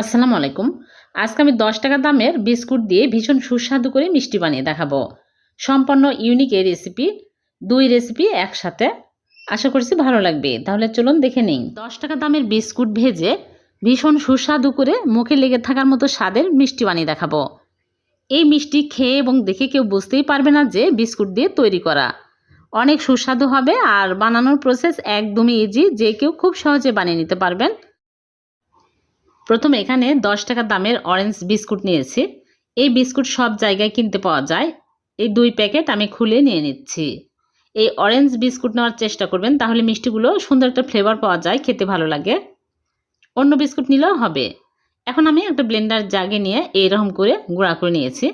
আসসালামু আলাইকুম। আজকে আমি দশ টাকা দামের বিস্কুট দিয়ে ভীষণ সুস্বাদু করে মিষ্টি বানিয়ে দেখাবো। সম্পূর্ণ ইউনিক এই রেসিপি দুই রেসিপি একসাথে। আশা করছি ভালো লাগবে। তাহলে চলুন দেখে নিই। দশ টাকা দামের বিস্কুট ভেজে ভীষণ সুস্বাদু করে মুখে লেগে থাকার মতো স্বাদের মিষ্টি বানিয়ে দেখাবো। এই মিষ্টি খেয়ে এবং দেখে কেউ বুঝতেই পারবে না যে বিস্কুট দিয়ে তৈরি করা। অনেক সুস্বাদু হবে আর বানানোর প্রসেস একদমই ইজি যে কেউ খুব সহজে বানিয়ে নিতে পারবেন। প্রথমে এখানে দশ টাকা দামের অরেঞ্জ বিস্কুট নিয়েছি। এই বিস্কুট সব জায়গায় কিনতে পাওয়া যায়। এই দুই প্যাকেট আমি খুলে নিয়ে নিচ্ছি। এই অরেঞ্জ বিস্কুট নেওয়ার চেষ্টা করবেন, তাহলে মিষ্টিগুলো সুন্দর একটা ফ্লেভার পাওয়া যায়, খেতে ভালো লাগে। অন্য বিস্কুট নিলেও হবে। এখন আমি একটা ব্লেন্ডার জাগে নিয়ে এইরকম করে গুঁড়া করে নিয়েছি।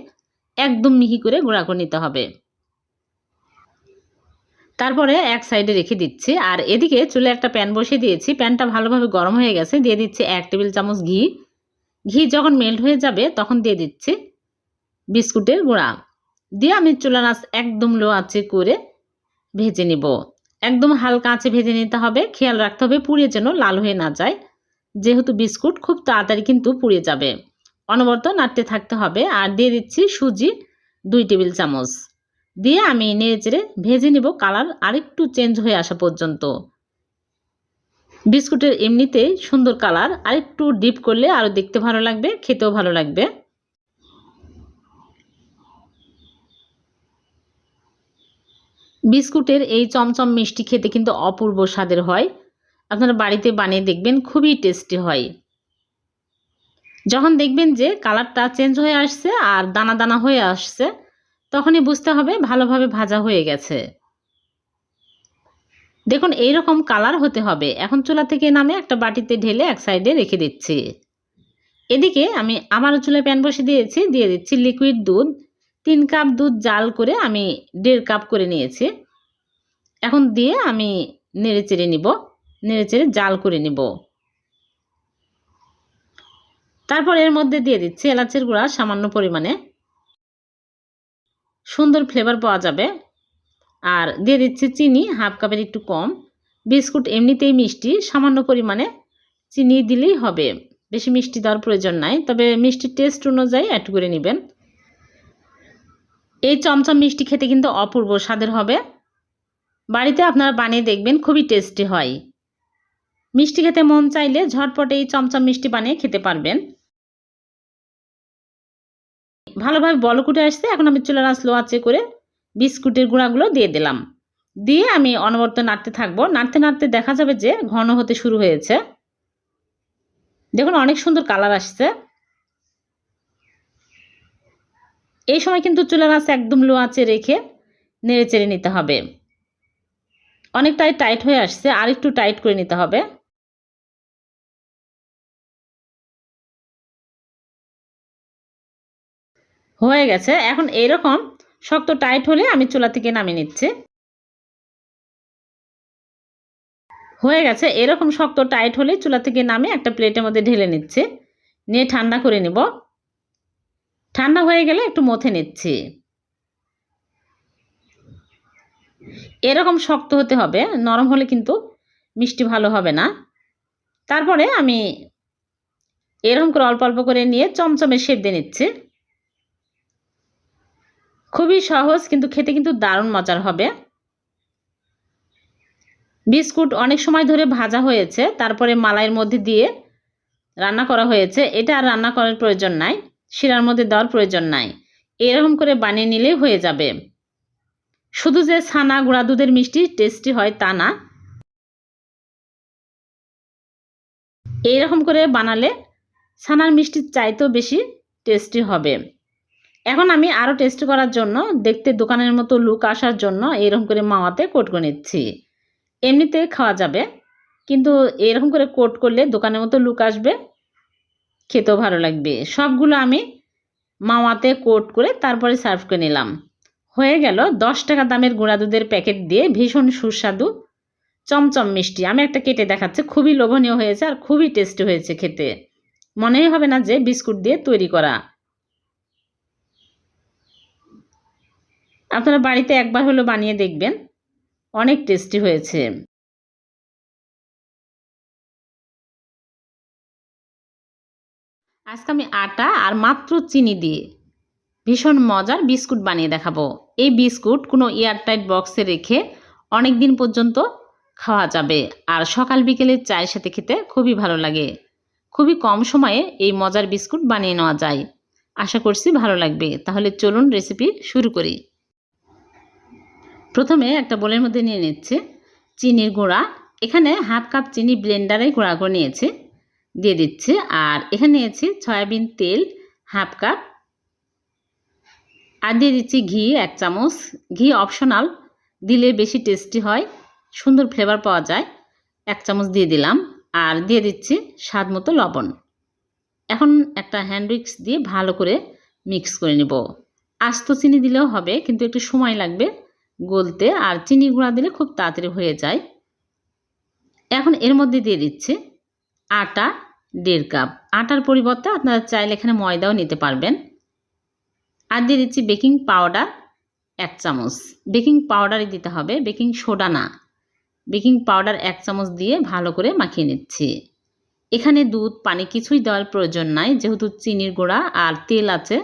একদম মিহি করে গুঁড়া করে নিতে হবে। তারপরে এক সাইডে রেখে দিচ্ছি। আর এদিকে চুলে একটা প্যান বসিয়ে দিয়েছি। প্যানটা ভালোভাবে গরম হয়ে গেছে। দিয়ে দিচ্ছি এক টেবিল চামচ ঘি। ঘি যখন মেল্ট হয়ে যাবে তখন দিয়ে দিচ্ছি বিস্কুটের গুঁড়া। দিয়ে আমি চুলা আঁচ একদম লো আঁচে করে ভেজে নিব। একদম হালকা আঁচে ভেজে নিতে হবে। খেয়াল রাখতে হবে পুড়িয়ে যেন লাল হয়ে না যায়। যেহেতু বিস্কুট খুব তাড়াতাড়ি কিন্তু পুড়ে যাবে। অনবরত নাড়তে থাকতে হবে। আর দিয়ে দিচ্ছি সুজি দুই টেবিল চামচ। দিয়ে আমি নেড়ে চেড়ে ভেজে নিব কালার আরেকটু চেঞ্জ হয়ে আসা পর্যন্ত। বিস্কুটের এমনিতেই সুন্দর কালার, আরেকটু ডিপ করলে আরও দেখতে ভালো লাগবে, খেতেও ভালো লাগবে। বিস্কুটের এই চমচম মিষ্টি খেতে কিন্তু অপূর্ব স্বাদের হয়। আপনারা বাড়িতে বানিয়ে দেখবেন, খুবই টেস্টি হয়। যখন দেখবেন যে কালারটা চেঞ্জ হয়ে আসছে আর দানা দানা হয়ে আসছে তখনই বুঝতে হবে ভালোভাবে ভাজা হয়ে গেছে। দেখুন এই রকম কালার হতে হবে। এখন চুলা থেকে নামে একটা বাটিতে ঢেলে এক সাইডে রেখে দিচ্ছি। এদিকে আমি আবারও চুলে প্যান বসে দিয়েছি, দিয়ে দিচ্ছি লিকুইড দুধ। তিন কাপ দুধ জাল করে আমি দেড় কাপ করে নিয়েছি। এখন দিয়ে আমি নেড়ে চেড়ে নিব। নেড়ে চেড়ে জাল করে নিব। তারপর এর মধ্যে দিয়ে দিচ্ছি এলাচের গুঁড়া সামান্য পরিমাণে। সুন্দর ফ্লেভার পাওয়া যাবে। আর দিয়ে দিচ্ছি চিনি হাফ কাপের একটু কম। বিস্কুট এমনিতেই মিষ্টি, সামান্য পরিমাণে চিনি দিলেই হবে। বেশি মিষ্টি দেওয়ার প্রয়োজন নাই, তবে মিষ্টির টেস্ট অনুযায়ী অ্যাড করে নেবেন। এই চমচম মিষ্টি খেতে কিন্তু অপূর্ব স্বাদের হবে। বাড়িতে আপনারা বানিয়ে দেখবেন, খুবই টেস্টি হয়। মিষ্টি খেতে মন চাইলে ঝটপটে এই চমচম মিষ্টি বানিয়ে খেতে পারবেন। ভালোভাবে বলকুটে আসছে। এখন আমি চুলার আঁচ লো আঁচে করে বিস্কুটের গুঁড়াগুলো দিয়ে দিলাম। দিয়ে আমি অনবরত নাড়তে থাকব। নাড়তে নাড়তে দেখা যাবে যে ঘন হতে শুরু হয়েছে। দেখুন অনেক সুন্দর কালার আসছে। এই সময় কিন্তু চুলার আঁচ একদম লো আঁচে রেখে নেড়ে চেড়ে নিতে হবে। অনেকটাই টাইট হয়ে আসছে। আর একটু টাইট করে নিতে হবে। হয়ে গেছে। এখন এরকম শক্ত টাইট হলে আমি চুলা থেকে নামিয়ে নিচ্ছি। হয়ে গেছে। এরকম শক্ত টাইট হলে চুলা থেকে নামে একটা প্লেটের মধ্যে ঢেলে নিচ্ছে। নিয়ে ঠান্ডা করে নিব। ঠান্ডা হয়ে গেলে একটু মথে নিচ্ছি। এরকম শক্ত হতে হবে। নরম হলে কিন্তু মিষ্টি ভালো হবে না। তারপরে আমি এরকম করে অল্প অল্প করে নিয়ে চমচমে শেপ দিয়ে নিচ্ছি। খুবই সহজ, কিন্তু খেতে কিন্তু দারুণ মজার হবে। বিস্কুট অনেক সময় ধরে ভাজা হয়েছে, তারপরে মালাইয়ের মধ্যে দিয়ে রান্না করা হয়েছে। এটা আর রান্না করার প্রয়োজন নাই, শিরার মধ্যে দেওয়ার প্রয়োজন নাই। এরকম করে বানিয়ে নিলেই হয়ে যাবে। শুধু যে ছানা, গুঁড়া দুধের মিষ্টি টেস্টি হয় তা না। এইরকম করে বানালে ছানার মিষ্টির চাইতেও বেশি টেস্টি হবে। এখন আমি আরও টেস্ট করার জন্য, দেখতে দোকানের মতো লুক আসার জন্য এরকম করে মাওয়াতে কোট করে নিচ্ছি। এমনিতে খাওয়া যাবে, কিন্তু এরকম করে কোট করলে দোকানের মতো লুক আসবে, খেতেও ভালো লাগবে। সবগুলো আমি মাওয়াতে কোট করে তারপরে সার্ভ করে নিলাম। হয়ে গেল দশ টাকা দামের গুঁড়া দুধের প্যাকেট দিয়ে ভীষণ সুস্বাদু, চমচম মিষ্টি। আমি একটা কেটে দেখাচ্ছি, খুবই লোভনীয় হয়েছে আর খুবই টেস্টি হয়েছে খেতে। মনেই হবে না যে বিস্কুট দিয়ে তৈরি করা। আপনারা বাড়িতে একবার হলো বানিয়ে দেখবেন। অনেক টেস্টি হয়েছে। আজকে আমি আটা আর মাত্র চিনি দিয়ে ভীষণ মজার বিস্কুট বানিয়ে দেখাবো। এই বিস্কুট কোনো এয়ারটাইট বক্সে রেখে অনেক দিন পর্যন্ত খাওয়া যাবে আর সকাল বিকেলে চায়ের সাথে খেতে খুবই ভালো লাগে। খুবই কম সময়ে এই মজার বিস্কুট বানিয়ে নেওয়া যায়। আশা করছি ভালো লাগবে। তাহলে চলুন রেসিপি শুরু করি। প্রথমে একটা বোলের মধ্যে নিয়ে নিচ্ছে চিনির গুঁড়া। এখানে হাফ কাপ চিনি ব্লেন্ডারে গুঁড়া করে নিয়েছে, দিয়ে দিচ্ছে। আর এখানে নিয়েছি সয়াবিন তেল হাফ কাপ। আর দিয়ে দিচ্ছি ঘি এক চামচ। ঘি অপশনাল, দিলে বেশি টেস্টি হয়, সুন্দর ফ্লেভার পাওয়া যায়। এক চামচ দিয়ে দিলাম। আর দিয়ে দিচ্ছি স্বাদ মতো লবণ। এখন একটা হ্যান্ড উইক্স দিয়ে ভালো করে মিক্স করে নেব। আস্ত চিনি দিলেও হবে, কিন্তু একটু সময় লাগবে। গলতে আর চিনি গুঁড়া দিলে খুব তাড়াতাড়ি হয়ে যায়। এখন এর মধ্যে দিয়ে দিচ্ছে আটা দেড় কাপ। আটার পরিবর্তে আপনারা চাইলে এখানে ময়দাও নিতে পারবেন। আর দিয়ে দিচ্ছি বেকিং পাউডার এক চামচ। বেকিং পাউডারই দিতে হবে, বেকিং সোডা না। বেকিং পাউডার এক চামচ দিয়ে ভালো করে মাখিয়ে নিচ্ছি। এখানে দুধ, পানি কিছুই দেওয়ার প্রয়োজন নাই, যেহেতু চিনির গুঁড়া আর তেল আছে,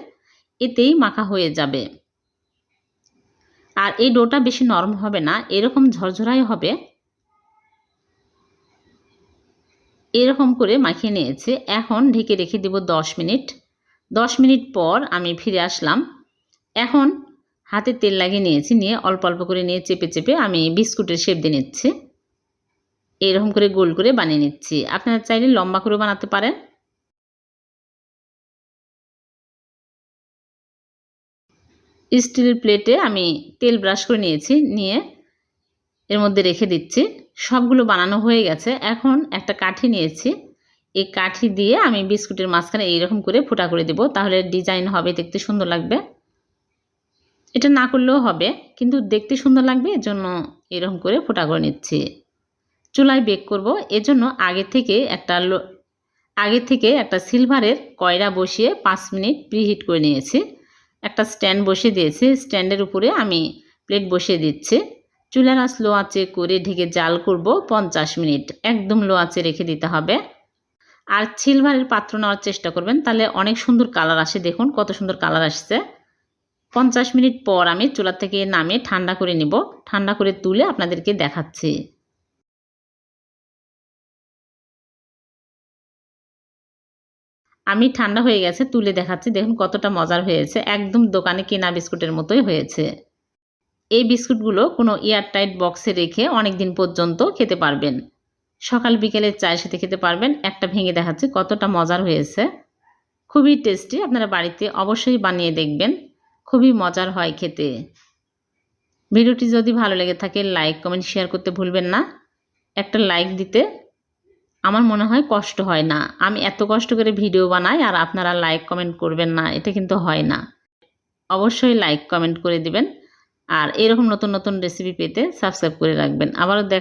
এতেই মাখা হয়ে যাবে। আর এই ডোটা বেশি নরম হবে না, এরকম ঝরঝরাই হবে। এরকম করে মাখিয়ে নিয়েছে। এখন ঢেকে রেখে দেব দশ মিনিট। দশ মিনিট পর আমি ফিরে আসলাম। এখন হাতে তেল লাগিয়ে নিয়েছি, নিয়ে অল্প অল্প করে নিয়ে চেপে চেপে আমি বিস্কুটের শেপ দিয়ে নিচ্ছি। এরকম করে গোল করে বানিয়ে নিচ্ছি। আপনারা চাইলে লম্বা করে বানাতে পারেন। স্টিলের প্লেটে আমি তেল ব্রাশ করে নিয়েছি, নিয়ে এর মধ্যে রেখে দিচ্ছি। সবগুলো বানানো হয়ে গেছে। এখন একটা কাঠি নিয়েছি। এই কাঠি দিয়ে আমি বিস্কুটের মাঝখানে এইরকম করে ফোটা করে দেব। তাহলে ডিজাইন হবে, দেখতে সুন্দর লাগবে। এটা না করলেও হবে, কিন্তু দেখতে সুন্দর লাগবে এজন্য এরকম করে ফোটা করে নিচ্ছি। চুলায় বেক করব। এজন্য আগে থেকে একটা আগে থেকে একটা সিলভারের কয়রা বসিয়ে পাঁচ মিনিট প্রিহিট করে নিয়েছি। একটা স্ট্যান্ড বসিয়ে দিয়েছি। স্ট্যান্ডের উপরে আমি প্লেট বসিয়ে দিচ্ছি। চুলার আঁচ লো আঁচে করে ঢেকে জাল করব পঞ্চাশ মিনিট। একদম লো আঁচে রেখে দিতে হবে। আর সিলভারের পাত্র নেওয়ার চেষ্টা করবেন। তাহলে অনেক সুন্দর কালার আসে। দেখুন কত সুন্দর কালার আসছে। পঞ্চাশ মিনিট পর আমি চুলা থেকে নামে ঠান্ডা করে নিব। ঠান্ডা করে তুলে আপনাদেরকে দেখাচ্ছি। আমি ঠান্ডা হয়ে গেছে, তুলে দেখাচ্ছি। দেখুন কতটা মজার হয়েছে। একদম দোকানে কেনা বিস্কুটের মতোই হয়েছে। এই বিস্কুটগুলো কোনো এয়ারটাইট বক্সে রেখে অনেক দিন পর্যন্ত খেতে পারবেন। সকাল বিকেলে চায়ের সাথে খেতে পারবেন। একটা ভেঙে দেখাচ্ছি কতটা মজার হয়েছে। খুবই টেস্টি, আপনারা বাড়িতে অবশ্যই বানিয়ে দেখবেন। খুবই মজার হয় খেতে। ভিডিওটি যদি ভালো লেগে থাকে, লাইক, কমেন্ট, শেয়ার করতে ভুলবেন না। একটা লাইক দিতে আমার মনে হয় কষ্ট হয় না। আমি এত কষ্ট করে ভিডিও বানাই আর আপনারা লাইক কমেন্ট করবেন না, এটা কিন্তু হয় না। অবশ্যই লাইক কমেন্ট করে দিবেন। আর এরকম নতুন নতুন রেসিপি পেতে সাবস্ক্রাইব করে রাখবেন। আবারও দেখা